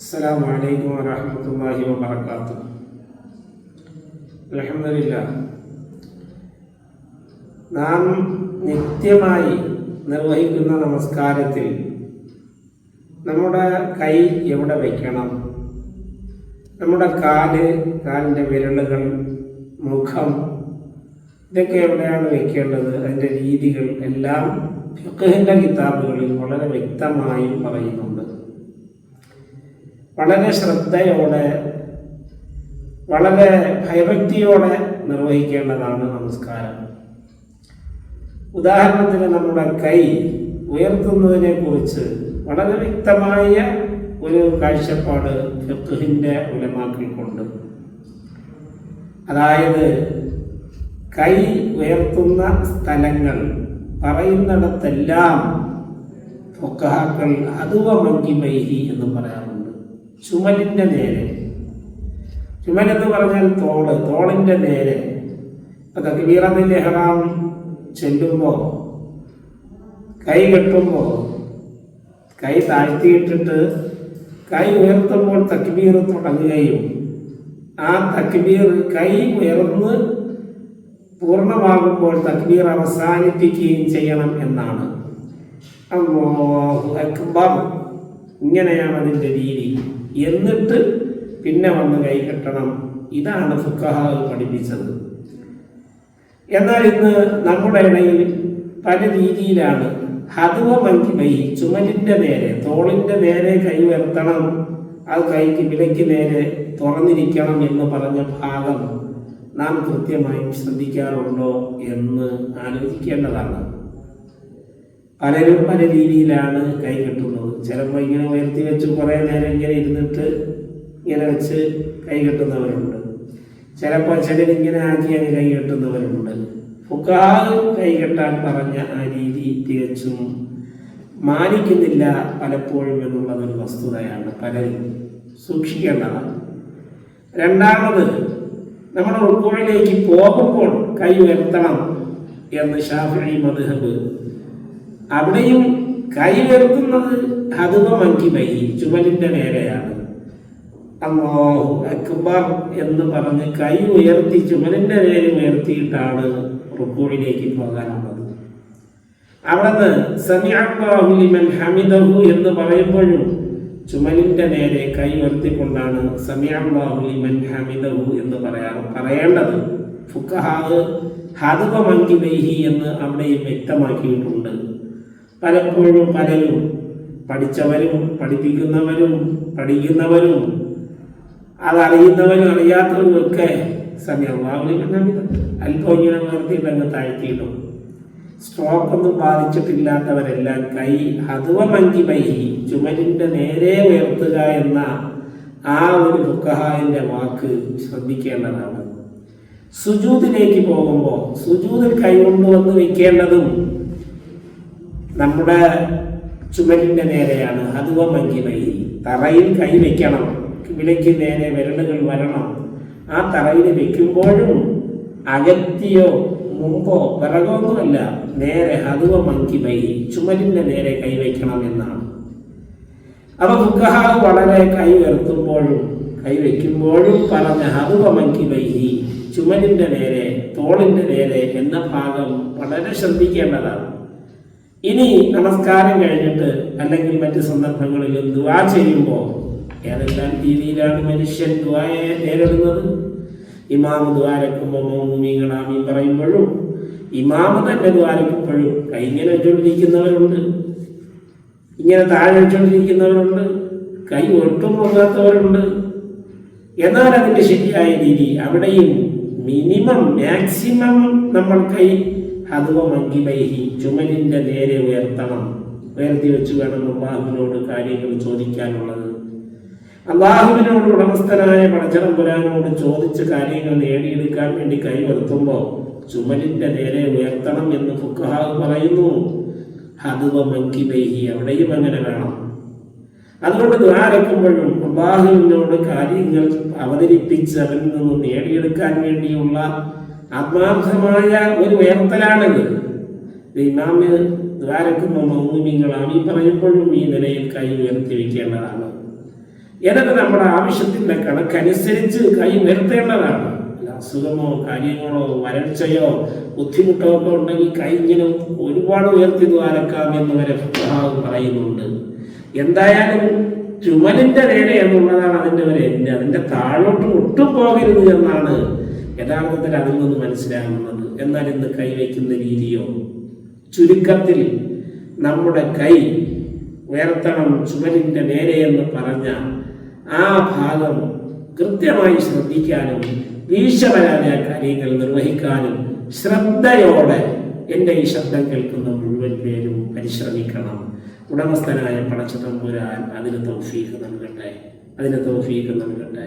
السلام عليكم ورحمة الله وبركاته അലഹമില്ല നാം നിത്യമായി നിർവഹിക്കുന്ന നമസ്കാരത്തിൽ നമ്മുടെ കൈ എവിടെ വയ്ക്കണം നമ്മുടെ കാല് കാലിൻ്റെ വിരലുകൾ മുഖം ഇതൊക്കെ എവിടെയാണ് വെക്കേണ്ടത് അതിൻ്റെ രീതികൾ എല്ലാം ഫിഖഹിൻ്റെ കിതാബുകളിൽ വളരെ വ്യക്തമായും പറയുന്നുണ്ട് വളരെ ശ്രദ്ധയോടെ വളരെ ഭയഭക്തിയോടെ നിർവഹിക്കേണ്ടതാണ് നമസ്കാരം. ഉദാഹരണത്തിന് നമ്മുടെ കൈ ഉയർത്തുന്നതിനെ കുറിച്ച് വളരെ വ്യക്തമായ ഒരു കാഴ്ചപ്പാട് ഫിഖഹിന്റെ ഉലമാക്കിക്കൊണ്ട് അതായത് കൈ ഉയർത്തുന്ന സ്ഥലങ്ങൾ പറയുന്നിടത്തെല്ലാം ഫൊക്കഹാക്കൾ അതുവ മങ്കിമൈഹി എന്ന് പറയാറുണ്ട്. ചുമലിന്റെ നേരെ. ചുമലെന്ന് പറഞ്ഞാൽ തോൾ തോളിന്റെ നേരെ. ഇപ്പം തക്ബീറത്തിൽ എഹ്റാം ചെല്ലുമ്പോൾ കൈ കെട്ടുമ്പോൾ കൈ താഴ്ത്തിയിട്ടിട്ട് കൈ ഉയർത്തുമ്പോൾ തക്ബീർ തുടങ്ങുകയും ആ തക്ബീർ കൈ ഉയർന്ന് പൂർണമാകുമ്പോൾ തക്ബീർ അവസാനിപ്പിക്കുകയും ചെയ്യണം എന്നാണ്. അക്ബർ. ഇങ്ങനെയാണ് അതിന്റെ രീതി. എന്നിട്ട് പിന്നെ വന്ന് കൈ കെട്ടണം. ഇതാണ് ഫുക്കഹാവ് പഠിപ്പിച്ചത്. എന്നാൽ ഇന്ന് നമ്മുടെ ഇടയിൽ പല രീതിയിലാണ് ഹതുവ മങ്കിമൈ ചുമലിന്റെ നേരെ തോളിന്റെ നേരെ കൈ വരുത്തണം അത് കൈക്ക് വിലയ്ക്ക് നേരെ തുറന്നിരിക്കണം എന്ന് പറഞ്ഞ ഭാഗം നാം കൃത്യമായും ശ്രദ്ധിക്കാറുണ്ടോ എന്ന് ആലോചിക്കേണ്ടതാണ്. പലരും പല രീതിയിലാണ് കൈ കെട്ടുന്നത്. ചിലപ്പോൾ ഇങ്ങനെ ഉയർത്തി വെച്ച് കുറേ നേരം ഇങ്ങനെ ഇരുന്നിട്ട് ഇങ്ങനെ വെച്ച് കൈ കെട്ടുന്നവരുണ്ട്. ചിലപ്പോൾ ചിലരിങ്ങനെ ആക്കി അങ്ങ് കൈ കെട്ടുന്നവരുണ്ട്. ഫുക്കാവ് കൈ കെട്ടാൻ പറഞ്ഞ ആ രീതി തികച്ചും മാനിക്കുന്നില്ല പലപ്പോഴും എന്നുള്ളതൊരു വസ്തുതയാണ് പലരും സൂക്ഷിക്കേണ്ടതാണ്. രണ്ടാമത് നമ്മുടെ ഉൾക്കുഴിലേക്ക് പോകുമ്പോൾ കൈ ഉയർത്തണം എന്ന് ഷാഫി മധുഹബ് അവിടെയും കൈ ഉയർത്തുന്നത് ഹതുവ മങ്കിമൈ ചുമലിന്റെ നേരെയാണ് അള്ളാഹു അക്ബർ എന്ന് പറഞ്ഞ് കൈ ഉയർത്തി ചുമലിന്റെ നേരെ ഉയർത്തിയിട്ടാണ് റുക്കൂറിലേക്ക് പോകാനുള്ളത്. അവിടുന്ന് സമിഅല്ലാഹുലിമൻ ഹമിദഹു എന്ന് പറയുമ്പോഴും ചുമലിന്റെ നേരെ കൈ ഉയർത്തിക്കൊണ്ടാണ് സമിയാൻ ഹമിദഹു എന്ന് പറയാറ് പറയേണ്ടത്. ഫുക്കഹാവ് ഹതുവ മങ്കിമൈഹി എന്ന് അവിടെയും വ്യക്തമാക്കിയിട്ടുണ്ട്. പലപ്പോഴും പലരും പഠിച്ചവരും പഠിപ്പിക്കുന്നവരും പഠിക്കുന്നവരും അതറിയുന്നവരും അറിയാത്തവരും ഒക്കെ സമയം അല്പം ഇങ്ങനെ നിർത്തിയിട്ട് അങ്ങ് താഴ്ത്തിയിടും. സ്ട്രോക്ക് ഒന്നും ബാധിച്ചിട്ടില്ലാത്തവരെല്ലാം കൈ ഹതുവ മഞ്ചി പൈ ചുമരിന്റെ നേരെ ഉയർത്തുക എന്ന ആ ഒരു ഫുക്കഹായിന്റെ വാക്ക് ശ്രദ്ധിക്കേണ്ടതാണ്. സുജൂതിലേക്ക് പോകുമ്പോൾ സുജൂതിൽ കൈകൊണ്ടുവന്ന് വെക്കേണ്ടതും നമ്മുടെ ചുമലിന്റെ നേരെയാണ്. മഞ്ചിമൈ തറയിൽ കൈ വയ്ക്കണം വിലയ്ക്ക് നേരെ വിരലുകൾ വരണം. ആ തറയിൽ വയ്ക്കുമ്പോഴും അകത്തിയോ മുമ്പോ പിറകൊന്നുമല്ല നേരെ ഹതുവ മങ്കിമൈ ചുമലിന്റെ നേരെ കൈവയ്ക്കണം എന്നാണ്. അപ്പൊ ഫുക്കഹാവ് വളരെ കൈ ഉയർത്തുമ്പോഴും കൈ വയ്ക്കുമ്പോഴും പറഞ്ഞ ഹതുവ മങ്കിമൈ ചുമലിന്റെ നേരെ തോളിന്റെ നേരെ എന്ന ഭാഗം വളരെ ശ്രദ്ധിക്കേണ്ടതാണ്. ഇനി നമസ്കാരം കഴിഞ്ഞിട്ട് അല്ലെങ്കിൽ മറ്റ് സന്ദർഭങ്ങളിലും ദുവാ ചെയ്യുമ്പോൾ ഏതെല്ലാം രീതിയിലാണ് മനുഷ്യൻ ദുവായെ നേരിടുന്നത്? ഇമാമ് ദ്വാരക്കുമ്പോൾ മൗമികളാമി പറയുമ്പോഴും ഇമാമ് തന്നെ ദ്വാരക്കുമ്പോഴും കൈങ്ങനെ വെച്ചുകൊണ്ടിരിക്കുന്നവരുണ്ട് ഇങ്ങനെ താഴെ വെച്ചുകൊണ്ടിരിക്കുന്നവരുണ്ട് കൈ ഒട്ടും പോകാത്തവരുണ്ട് എന്നാൽ അതിന്റെ ശരിയായ രീതി അവിടെയും മിനിമം മാക്സിമം നമ്മൾ കൈ ഹതുവ ചുമലിന്റെ നേരെ ഉയർത്തണം. ഉയർത്തി വെച്ച് വേണം അള്ളാഹുവിനോട് കാര്യങ്ങൾ ചോദിക്കാനുള്ളത്. അള്ളാഹുവിനോട് ഉടമസ്ഥനായ പടച്ചറമ്പുരാനോട് ചോദിച്ച് കാര്യങ്ങൾ നേടിയെടുക്കാൻ വേണ്ടി കൈവർത്തുമ്പോൾ ചുമലിന്റെ നേരെ ഉയർത്തണം എന്ന് ഫുക്കഹാവ് പറയുന്നു. ഹതുവ അവിടെയും അങ്ങനെ വേണം. അതുകൊണ്ട് ദ്വാരക്കുമ്പോഴും അള്ളാഹുവിനോട് കാര്യങ്ങൾ അവതരിപ്പിച്ച് അവരിൽ നിന്ന് നേടിയെടുക്കാൻ വേണ്ടിയുള്ള ആത്മാർത്ഥമായ ഒരു ഉയർത്തലാണെങ്കിൽ ഇമാമ് ദ്വാരക്കുമ്പോൾ മൗമിങ്ങളാണ് ഈ പറയുമ്പോഴും ഈ നിലയിൽ കൈ ഉയർത്തി വയ്ക്കേണ്ടതാണ് എന്നിട്ട് നമ്മുടെ ആവശ്യത്തിന്റെ കണക്കനുസരിച്ച് കൈ ഉയർത്തേണ്ടതാണ്? അസുഖമോ കാര്യങ്ങളോ വരൾച്ചയോ ബുദ്ധിമുട്ടോ ഒക്കെ ഉണ്ടെങ്കിൽ കൈ ഇങ്ങനെ ഒരുപാട് ഉയർത്തി ദ്വാരക്കാം എന്ന് വരെ പറയുന്നുണ്ട്. എന്തായാലും ചുമലിന്റെ നേരെ എന്നുള്ളതാണ് അതിന്റെ ഒരു എന്നെ അതിന്റെ താഴോട്ട് ഒട്ടും പോകരുത് എന്നാണ് യഥാർത്ഥത്തിൽ അതൊന്നും മനസ്സിലാകുന്നത് എന്നാൽ ഇന്ന് കൈവയ്ക്കുന്ന രീതിയോ? ചുരുക്കത്തിൽ നമ്മുടെ കൈ ഉയർത്തണം ചുമലിന്റെ നേരെ എന്ന് പറഞ്ഞ ആ ഭാഗം കൃത്യമായി ശ്രദ്ധിക്കാനും വീഴ്ച വരാതെ ആ കാര്യങ്ങൾ നിർവഹിക്കാനും ശ്രദ്ധയോടെ എന്റെ ഈ ശബ്ദം കേൾക്കുന്ന മുഴുവൻ പേരും പരിശ്രമിക്കണം. ഉടമസ്ഥനായ പടച്ച തമ്പുരാൻ അതിന് തൗഫീഖ് നൽകട്ടെ. അതിന് തൗഫീഖ് നൽകട്ടെ.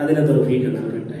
അതിന് തൗഫീഖ് നൽകട്ടെ.